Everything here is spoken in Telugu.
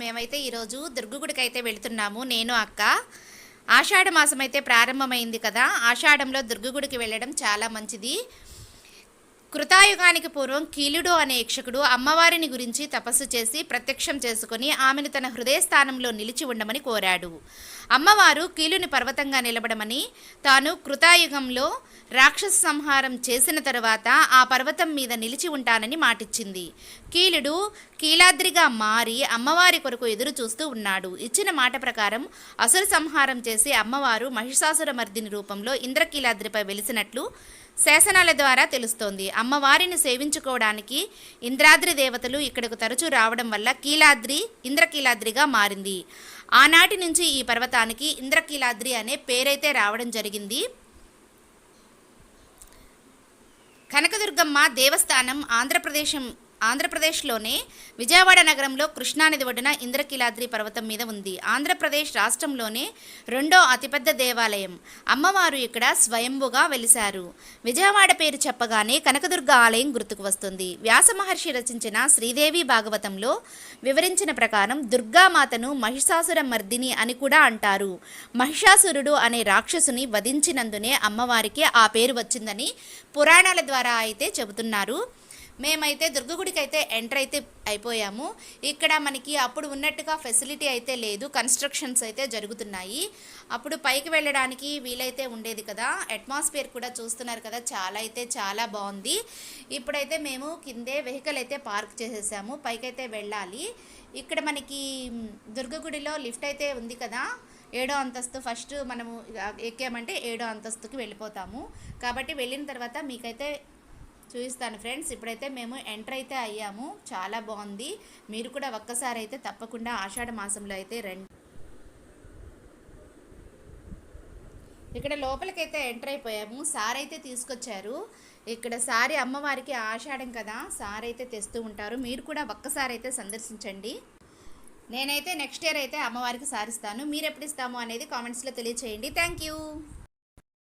మేమైతే ఈరోజు దుర్గుడికి అయితే వెళుతున్నాము నేను అక్క. ఆషాఢ మాసం అయితే ప్రారంభమైంది కదా ఆషాఢంలో దుర్గుడికి వెళ్ళడం చాలా మంచిది. కృతాయుగానికి పూర్వం కీలుడు అనే యక్షకుడు అమ్మవారిని గురించి తపస్సు చేసి ప్రత్యక్షం చేసుకుని ఆమెను తన హృదయ స్థానంలో నిలిచి ఉండమని కోరాడు. అమ్మవారు కీలుని పర్వతంగా నిలబడమని తాను కృతాయుగంలో రాక్షస సంహారం చేసిన తరువాత ఆ పర్వతం మీద నిలిచి ఉంటానని మాటిచ్చింది. కీలుడు కీలాద్రిగా మారి అమ్మవారి కొరకు ఎదురు చూస్తూ ఉన్నాడు. ఇచ్చిన మాట ప్రకారం అసుర సంహారం చేసి అమ్మవారు మహిషాసుర మర్దిని రూపంలో ఇంద్రకీలాద్రిపై వెలిసినట్లు శాసనాల ద్వారా తెలుస్తోంది. అమ్మవారిని సేవించుకోవడానికి ఇంద్రాద్రి దేవతలు ఇక్కడకు తరచూ రావడం వల్ల కీలాద్రి ఇంద్రకీలాద్రిగా మారింది. ఆనాటి నుంచి ఈ పర్వతానికి ఇంద్రకీలాద్రి అనే పేరైతే రావడం జరిగింది. కనకదుర్గమ్మ దేవస్థానం ఆంధ్రప్రదేశం ఆంధ్రప్రదేశ్లోనే విజయవాడ నగరంలో కృష్ణానది ఒడ్డున ఇంద్రకీలాద్రి పర్వతం మీద ఉంది. ఆంధ్రప్రదేశ్ రాష్ట్రంలోనే రెండో అతిపెద్ద దేవాలయం. అమ్మవారు ఇక్కడ స్వయంభుగా వెలిశారు. విజయవాడ పేరు చెప్పగానే కనకదుర్గ ఆలయం గుర్తుకు వస్తుంది. వ్యాస మహర్షి రచించిన శ్రీదేవి భాగవతంలో వివరించిన ప్రకారం దుర్గామాతను మహిషాసుర మర్దిని అని కూడా అంటారు. మహిషాసురుడు అనే రాక్షసుని వధించినందునే అమ్మవారికి ఆ పేరు వచ్చిందని పురాణాల ద్వారా అయితే చెబుతున్నారు. మేమైతే దుర్గగుడికి అయితే ఎంటర్ అయితే అయిపోయాము. ఇక్కడ మనకి అప్పుడు ఉన్నట్టుగా ఫెసిలిటీ అయితే లేదు. కన్స్ట్రక్షన్స్ అయితే జరుగుతున్నాయి. అప్పుడు పైకి వెళ్ళడానికి వీలైతే ఉండేది కదా. అట్మాస్ఫియర్ కూడా చూస్తున్నారు కదా. చాలా అయితే చాలా బాగుంది. ఇప్పుడైతే మేము కిందే వెహికల్ అయితే పార్క్ చేసేసాము. పైకైతే వెళ్ళాలి. ఇక్కడ మనకి దుర్గగుడిలో లిఫ్ట్ అయితే ఉంది కదా. ఏడో అంతస్తు ఫస్ట్ మనము ఎక్కామంటే ఏడో అంతస్తుకి వెళ్ళిపోతాము. కాబట్టి వెళ్ళిన తర్వాత మీకైతే చూపిస్తాను ఫ్రెండ్స్. ఇప్పుడైతే మేము ఎంటర్ అయితే అయ్యాము. చాలా బాగుంది. మీరు కూడా ఒక్కసారి అయితే తప్పకుండా ఆషాఢ మాసంలో అయితే రండి. ఇక్కడ లోపలికైతే ఎంటర్ అయిపోయాము. సార్ అయితే తీసుకొచ్చారు. ఇక్కడ సారి అమ్మవారికి ఆషాఢం కదా సార్ అయితే తెస్తూ ఉంటారు. మీరు కూడా ఒక్కసారి అయితే సందర్శించండి. నేనైతే నెక్స్ట్ ఇయర్ అయితే అమ్మవారికి సారిస్తాను. మీరు ఎప్పుడు ఇస్తాము అనేది కామెంట్స్లో తెలియచేయండి. Thank you.